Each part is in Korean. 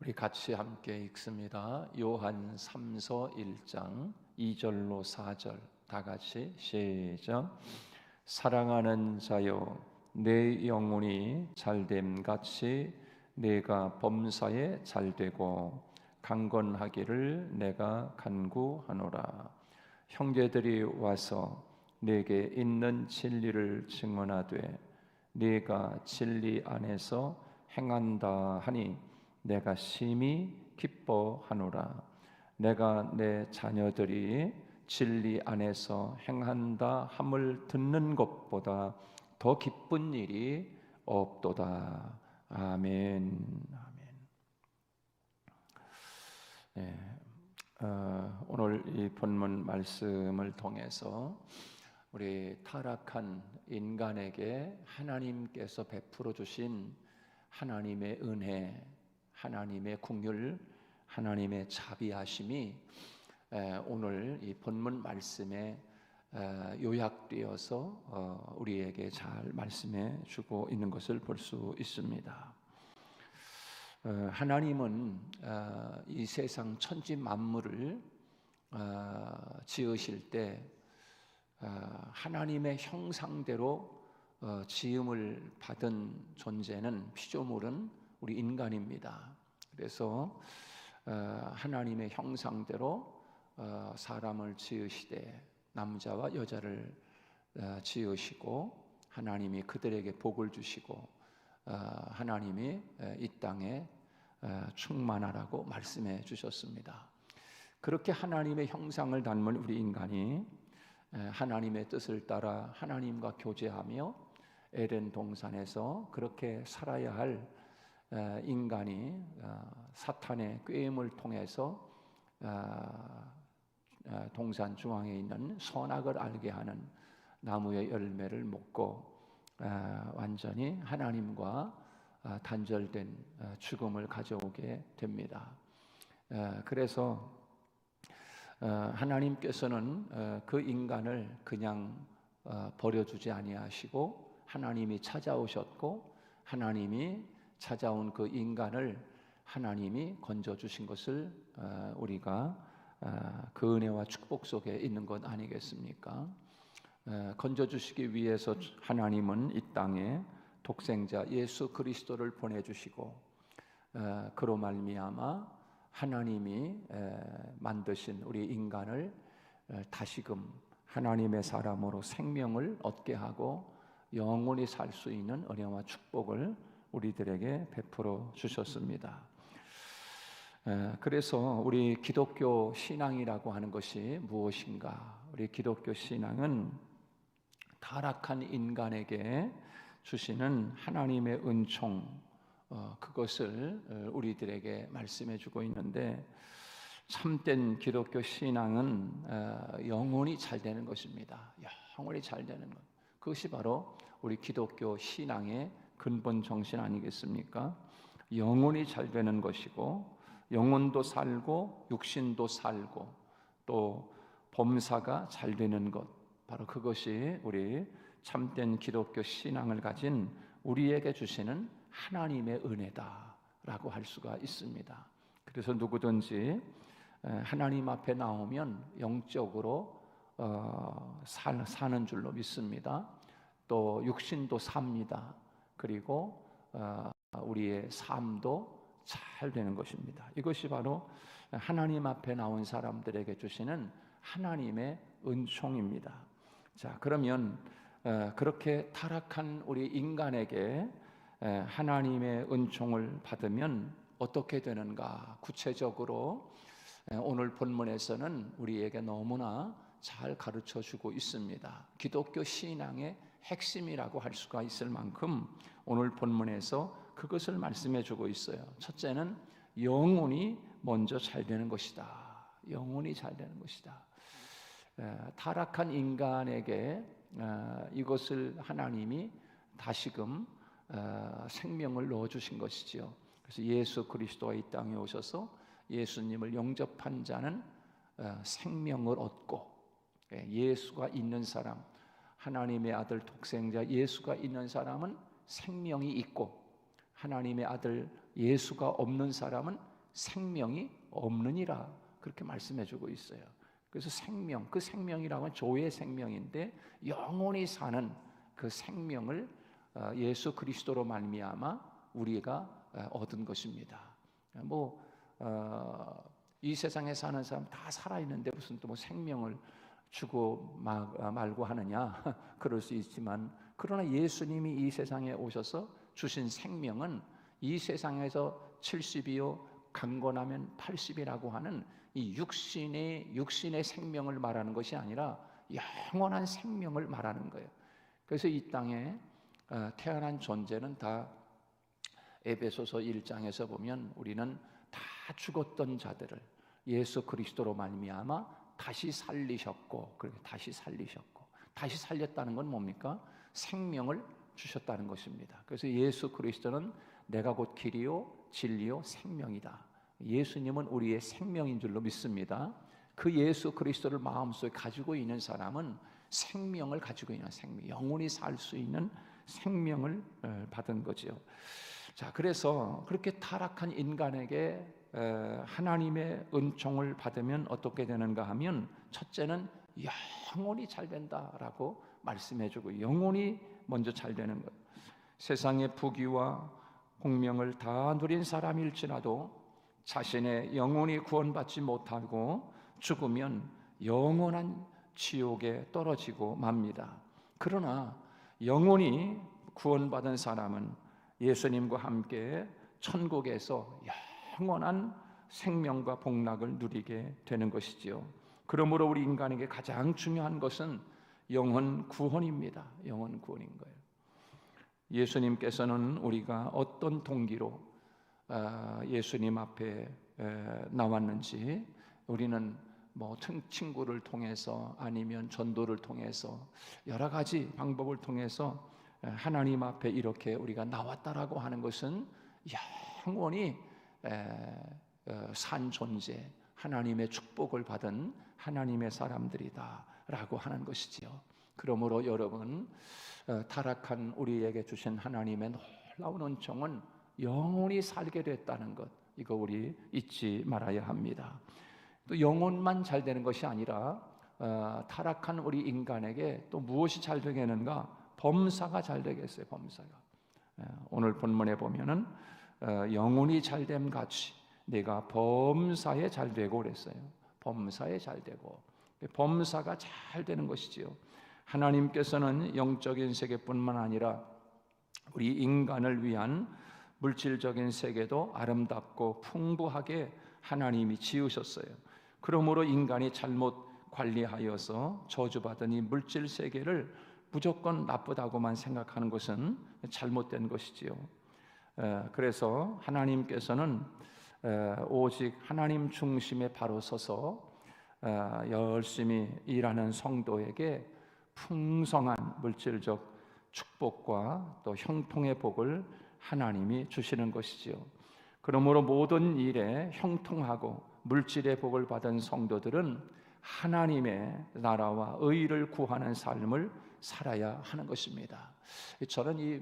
우리 같이 함께 읽습니다. 요한 3서 1장 2절로 4절 다 같이 시작. 사랑하는 자여 내 영혼이 잘됨 같이 내가 범사에 잘되고 강건하기를 내가 간구하노라. 형제들이 와서 내게 있는 진리를 증언하되 네가 진리 안에서 행한다 하니 내가 심히 기뻐하노라. 내가 내 자녀들이 진리 안에서 행한다 함을 듣는 것보다 더 기쁜 일이 없도다. 아멘. 아멘. 네, 어, 오늘 이 본문 말씀을 통해서 우리 타락한 인간에게 하나님께서 베풀어 주신 하나님의 은혜, 하나님의 궁율, 하나님의 자비하심이 오늘 이 본문 말씀에 요약되어서 어, 우리에게 잘 말씀해 주고 있는 것을 볼 수 있습니다. 어, 하나님은 어, 이 세상 천지 만물을 지으실 때 하나님의 형상대로 지음을 받은 존재는 피조물은 우리 인간입니다. 그래서 어, 하나님의 형상대로 어, 사람을 지으시되 남자와 여자를 어, 지으시고 하나님이 그들에게 복을 주시고 하나님이 이 땅에 충만하라고 말씀해 주셨습니다. 그렇게 하나님의 형상을 닮은 우리 인간이 하나님의 뜻을 따라 하나님과 교제하며 에덴 동산에서 그렇게 살아야 할 인간이 어, 사탄의 꾀임을 통해서 어, 어, 동산 중앙에 있는 선악을 알게 하는 나무의 열매를 먹고 완전히 하나님과 단절된 죽음을 가져오게 됩니다. 그래서 하나님께서는 그 인간을 그냥 버려주지 아니하시고 하나님이 찾아오셨고 하나님이 찾아온 그 인간을 하나님이 건져 주신 것을 어, 우리가 어, 그 은혜와 축복 속에 있는 것 아니겠습니까? 어, 건져 주시기 위해서 하나님은 이 땅에 독생자 예수 그리스도를 보내 주시고 그로 말미암아 하나님이 만드신 우리 인간을 다시금 하나님의 사람으로 생명을 얻게 하고 영원히 살 수 있는 은혜와 축복을 우리들에게 베풀어 주셨습니다. 그래서 우리 기독교 신앙이라고 하는 것이 무엇인가? 우리 기독교 신앙은 타락한 인간에게 주시는 하나님의 은총 어, 그것을 어, 우리들에게 말씀해 주고 있는데 참된 기독교 신앙은 어, 영혼이 잘 되는 것입니다. 영혼이 잘 되는 것. 그것이 바로 우리 기독교 신앙의 근본 정신 아니겠습니까? 영혼이 잘 되는 것이고 영혼도 살고 육신도 살고 또 범사가 잘 되는 것 바로 그것이 우리 참된 기독교 신앙을 가진 우리에게 주시는 하나님의 은혜다라고 할 수가 있습니다. 그래서 누구든지 하나님 앞에 나오면 영적으로 어, 사는 줄로 믿습니다. 또 육신도 삽니다. 그리고 어, 우리의 삶도 잘 되는 것입니다. 이것이 바로 하나님 앞에 나온 사람들에게 주시는 하나님의 은총입니다. 자, 그러면 어, 그렇게 타락한 우리 인간에게 하나님의 은총을 받으면 어떻게 되는가? 구체적으로 오늘 본문에서는 우리에게 너무나 잘 가르쳐 주고 있습니다. 기독교 신앙의 핵심이라고 할 수가 있을 만큼 오늘 본문에서 그것을 말씀해 주고 있어요. 첫째는 영혼이 먼저 잘 되는 것이다. 영혼이 잘 되는 것이다. 타락한 인간에게 이것을 하나님이 다시금 생명을 넣어 주신 것이지요. 그래서 예수 그리스도가 이 땅에 오셔서 예수님을 영접한 자는 생명을 얻고 예, 예수가 있는 사람 하나님의 아들 독생자 예수가 있는 사람은 생명이 있고 하나님의 아들 예수가 없는 사람은 생명이 없느니라 그렇게 말씀해 주고 있어요. 그래서 생명, 그 생명이라고 하면 조의 생명인데 영원히 사는 그 생명을 어, 예수 그리스도로 말미암아 우리가 어, 얻은 것입니다. 뭐이 어, 세상에 사는 사람 다 살아 있는데 무슨 또 뭐 생명을 주고 말고 하느냐 그럴 수 있지만 그러나 예수님이 이 세상에 오셔서 주신 생명은 이 세상에서 70이요 강건하면 80이라고 하는 이 육신의 육신의 생명을 말하는 것이 아니라 영원한 생명을 말하는 거예요. 그래서 이 땅에 어, 태어난 존재는 다 에베소서 1장에서 보면 우리는 다 죽었던 자들을 예수 그리스도로 말미암아 다시 살리셨고 그렇게 다시 살리셨고 다시 살렸다는 건 뭡니까? 생명을 주셨다는 것입니다. 그래서 예수 그리스도는 내가 곧 길이요 진리요 생명이다. 예수님은 우리의 생명인 줄로 믿습니다. 그 예수 그리스도를 마음속에 가지고 있는 사람은 생명을 가지고 있는 생명, 영원히 살 수 있는 생명을 어, 받은 거죠. 자, 그래서 그렇게 타락한 인간에게 하나님의 은총을 받으면 어떻게 되는가 하면 첫째는 영원히 잘 된다라고 말씀해주고 영원히 먼저 잘 되는 것. 세상의 부귀와 공명을 다 누린 사람일지라도 자신의 영혼이 구원받지 못하고 죽으면 영원한 지옥에 떨어지고 맙니다. 그러나 영혼이 구원받은 사람은 예수님과 함께 천국에서 영원한 생명과 복락을 누리게 되는 것이지요. 그러므로 우리 인간에게 가장 중요한 것은 영혼 구원입니다. 영혼 구원인 거예요. 예수님께서는 우리가 어떤 동기로 아, 예수님 앞에 나왔는지 우리는 뭐 친구를 통해서 아니면 전도를 통해서 여러 가지 방법을 통해서 하나님 앞에 이렇게 우리가 나왔다라고 하는 것은 영원히 어, 산 존재 하나님의 축복을 받은 하나님의 사람들이다라고 하는 것이지요. 그러므로 여러분 어, 타락한 우리에게 주신 하나님의 놀라운 은총은 영원히 살게 됐다는 것 이거 우리 잊지 말아야 합니다. 또 영혼만 잘 되는 것이 아니라 어, 타락한 우리 인간에게 또 무엇이 잘 되겠는가? 범사가 잘 되겠어요. 범사가 예, 오늘 본문에 보면은 어, 영혼이 잘됨 같이 내가 범사에 잘 되고 그랬어요. 범사에 잘 되고 범사가 잘 되는 것이지요. 하나님께서는 영적인 세계뿐만 아니라 우리 인간을 위한 물질적인 세계도 아름답고 풍부하게 하나님이 지으셨어요. 그러므로 인간이 잘못 관리하여서 저주받은 이 물질 세계를 무조건 나쁘다고만 생각하는 것은 잘못된 것이지요. 그래서 하나님께서는 오직 하나님 중심에 바로 서서 열심히 일하는 성도에게 풍성한 물질적 축복과 또 형통의 복을 하나님이 주시는 것이지요. 그러므로 모든 일에 형통하고 물질의 복을 받은 성도들은 하나님의 나라와 의를 구하는 삶을 살아야 하는 것입니다. 저는 이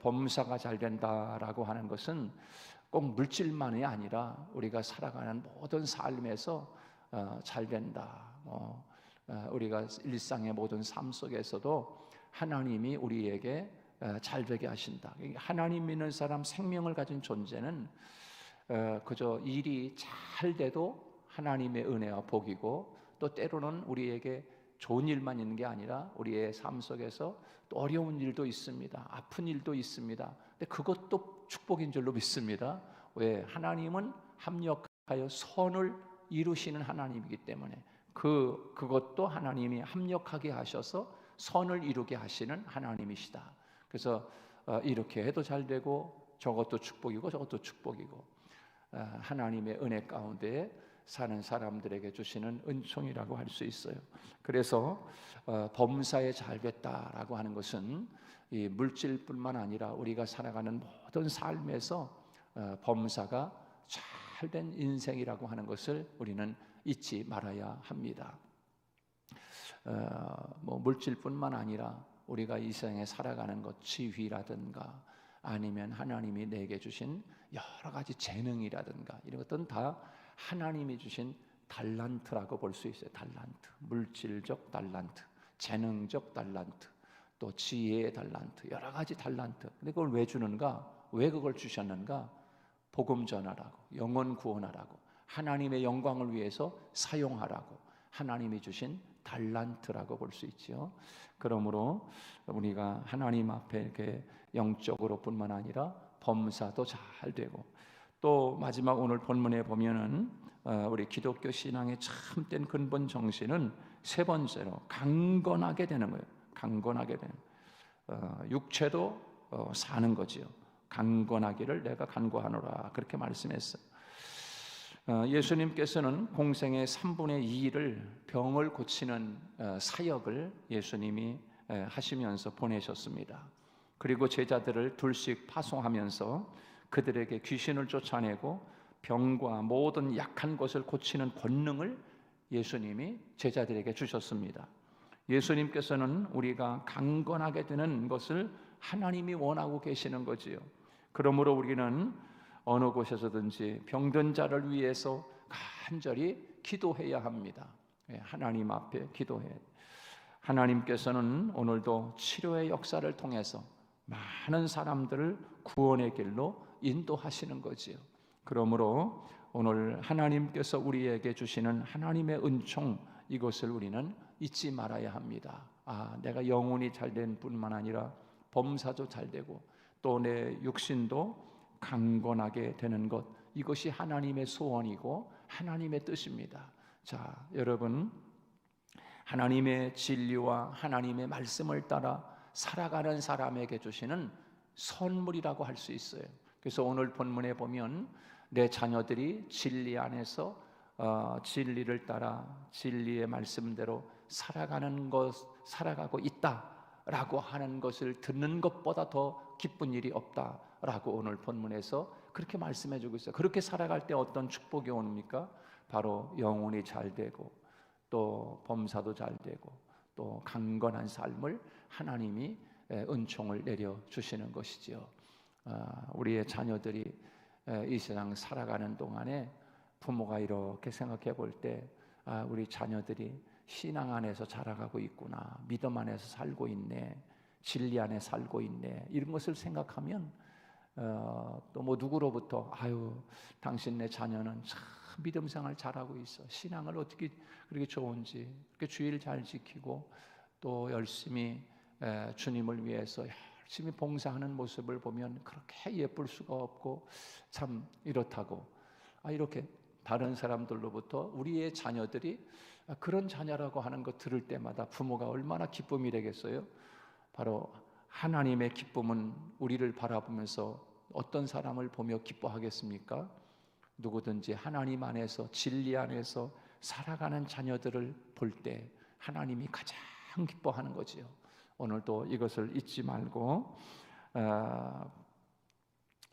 범사가 잘 된다라고 하는 것은 꼭 물질만이 아니라 우리가 살아가는 모든 삶에서 어, 잘 된다. 뭐, 어, 우리가 일상의 모든 삶 속에서도 하나님이 우리에게 어, 잘 되게 하신다. 하나님 믿는 사람 생명을 가진 존재는 그저 일이 잘 돼도 하나님의 은혜와 복이고 또 때로는 우리에게 좋은 일만 있는 게 아니라 우리의 삶 속에서 또 어려운 일도 있습니다. 아픈 일도 있습니다. 근데 그것도 축복인 줄로 믿습니다. 왜? 하나님은 합력하여 선을 이루시는 하나님이기 때문에 그 그것도 하나님이 합력하게 하셔서 선을 이루게 하시는 하나님이시다. 그래서 어, 이렇게 해도 잘 되고 저것도 축복이고 저것도 축복이고 어, 하나님의 은혜 가운데 사는 사람들에게 주시는 은총이라고 할 수 있어요. 그래서 어, 범사에 잘 됐다라고 하는 것은 이 물질뿐만 아니라 우리가 살아가는 모든 삶에서 범사가 잘 된 인생이라고 하는 것을 우리는 잊지 말아야 합니다. 뭐 물질뿐만 아니라 우리가 이 세상에 살아가는 것, 지위라든가 아니면 하나님이 내게 주신 여러 가지 재능이라든가 이런 것들은 다 하나님이 주신 달란트라고 볼 수 있어요. 달란트, 물질적 달란트, 재능적 달란트, 또 지혜의 달란트, 여러 가지 달란트. 근데 그걸 왜 주는가? 왜 그걸 주셨는가? 복음 전하라고, 영혼 구원하라고, 하나님의 영광을 위해서 사용하라고 하나님이 주신 달란트라고 볼 수 있지요. 그러므로 우리가 하나님 앞에 이렇게 영적으로뿐만 아니라 범사도 잘 되고 또 마지막 오늘 본문에 보면은 어, 우리 기독교 신앙의 참된 근본 정신은 세 번째로 강건하게 되는 거예요. 강건하게 되는 어, 육체도 어, 사는 거지요. 강건하기를 내가 간구하노라 그렇게 말씀했어요. 예수님께서는 공생의 3분의 2를 병을 고치는 사역을 예수님이 하시면서 보내셨습니다. 그리고 제자들을 둘씩 파송하면서 그들에게 귀신을 쫓아내고 병과 모든 약한 것을 고치는 권능을 예수님이 제자들에게 주셨습니다. 예수님께서는 우리가 강건하게 되는 것을 하나님이 원하고 계시는 거지요. 그러므로 우리는 어느 곳에서든지 병든 자를 위해서 간절히 기도해야 합니다. 예, 하나님 앞에 기도해. 하나님께서는 오늘도 치료의 역사를 통해서 많은 사람들을 구원의 길로 인도하시는 거지요. 그러므로 오늘 하나님께서 우리에게 주시는 하나님의 은총 이것을 우리는 잊지 말아야 합니다. 아, 내가 영혼이 잘 된 뿐만 아니라 범사도 잘 되고 또 내 육신도 강건하게 되는 것 이것이 하나님의 소원이고 하나님의 뜻입니다. 자, 여러분 하나님의 진리와 하나님의 말씀을 따라 살아가는 사람에게 주시는 선물이라고 할 수 있어요. 그래서 오늘 본문에 보면 내 자녀들이 진리 안에서 어, 진리를 따라 진리의 말씀대로 살아가는 것 살아가고 있다라고 하는 것을 듣는 것보다 더 기쁜 일이 없다라고 오늘 본문에서 그렇게 말씀해 주고 있어요. 그렇게 살아갈 때 어떤 축복이 옵니까? 바로 영혼이 잘 되고 또 범사도 잘 되고 또 강건한 삶을 하나님이 은총을 내려 주시는 것이지요. 아, 우리의 자녀들이 이 세상 살아가는 동안에 부모가 이렇게 생각해 볼때 아, 우리 자녀들이 신앙 안에서 자라가고 있구나, 믿음 안에서 살고 있네, 진리 안에 살고 있네 이런 것을 생각하면 어, 또 뭐 누구로부터 아유 당신네 자녀는 참 믿음 생활 잘하고 있어 신앙을 어떻게 그렇게 좋은지 그렇게 주의를 잘 지키고 또 열심히 에, 주님을 위해서 열심히 봉사하는 모습을 보면 그렇게 예쁠 수가 없고 참 이렇다고 아 이렇게 다른 사람들로부터 우리의 자녀들이 그런 자녀라고 하는 것 들을 때마다 부모가 얼마나 기쁨이 되겠어요? 바로 하나님의 기쁨은 우리를 바라보면서 어떤 사람을 보며 기뻐하겠습니까? 누구든지 하나님 안에서 진리 안에서 살아가는 자녀들을 볼 때 하나님이 가장 기뻐하는 거지요. 오늘도 이것을 잊지 말고 어,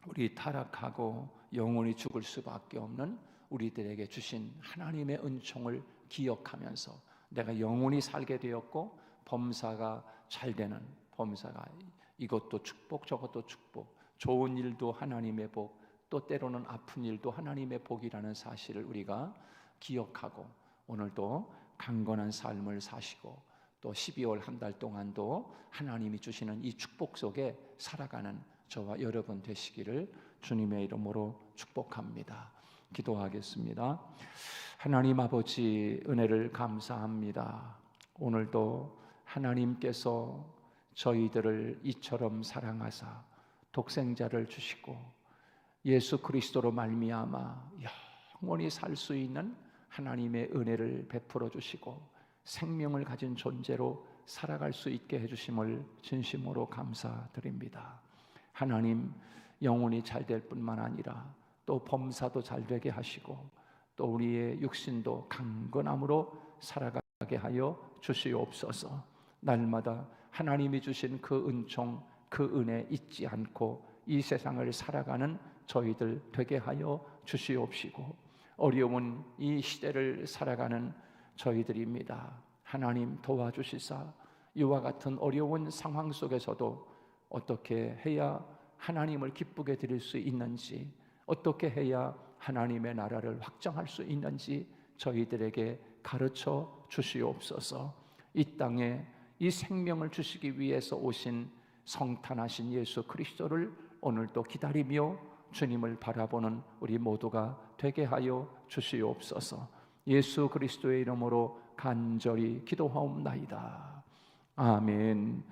우리 타락하고 영원히 죽을 수밖에 없는 우리들에게 주신 하나님의 은총을 기억하면서 내가 영원히 살게 되었고 범사가 잘 되는 범사가 이것도 축복 저것도 축복 좋은 일도 하나님의 복 또 때로는 아픈 일도 하나님의 복이라는 사실을 우리가 기억하고 오늘도 강건한 삶을 사시고 또 12월 한 달 동안도 하나님이 주시는 이 축복 속에 살아가는 저와 여러분 되시기를 주님의 이름으로 축복합니다. 기도하겠습니다. 하나님 아버지 은혜를 감사합니다. 오늘도 하나님께서 저희들을 이처럼 사랑하사 독생자를 주시고 예수 그리스도로 말미암아 영원히 살 수 있는 하나님의 은혜를 베풀어 주시고 생명을 가진 존재로 살아갈 수 있게 해주심을 진심으로 감사드립니다. 하나님 영혼이 잘 될 뿐만 아니라 또 범사도 잘 되게 하시고 또 우리의 육신도 강건함으로 살아가게 하여 주시옵소서. 날마다 하나님이 주신 그 은총, 그 은혜 잊지 않고 이 세상을 살아가는 저희들 되게 하여 주시옵시고 어려운 이 시대를 살아가는 저희들입니다. 하나님 도와주시사 이와 같은 어려운 상황 속에서도 어떻게 해야 하나님을 기쁘게 드릴 수 있는지, 어떻게 해야 하나님의 나라를 확정할 수 있는지 저희들에게 가르쳐 주시옵소서. 이 땅에 이 생명을 주시기 위해서 오신 성탄하신 예수 그리스도를 오늘도 기다리며 주님을 바라보는 우리 모두가 되게 하여 주시옵소서. 예수 그리스도의 이름으로 간절히 기도하옵나이다. 아멘.